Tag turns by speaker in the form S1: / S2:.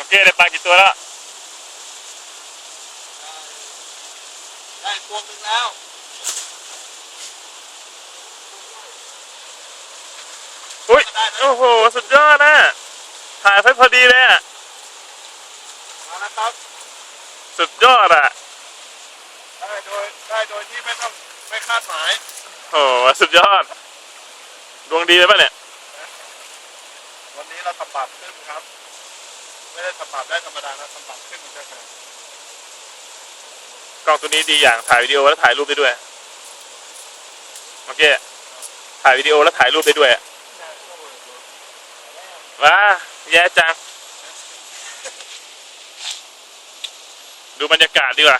S1: โอเคได้ปลากี่ตัวแล้ว
S2: ได้ตัวหนึ่งแล้ว
S1: อุ้ยโอ้โห สุดยอดนะถ่ายไว้พอดีเลยอะ
S2: มาแล้วครับ
S1: สุดยอดอะ
S2: ได้โดยได้โดยที่ไม่ต้องไม่คาดหมาย
S1: โอ้โหสุดยอด ดวงดีเลยป่ะเนี่ย
S2: วันนี้เราทำบาปขึ้นครับ ได้ทำบาปได้ธรรมดานะทำบาปขึ้นมันจะเกิด
S1: กล้องตัวนี้ดีอย่างถ่ายวิดีโอแล้วถ่ายรูปได้ด้วยโอเคถ่ายวิดีโอแล้วถ่ายรูปได้ด้วยว้าแย่จัง ดูบรรยากาศดีกว่า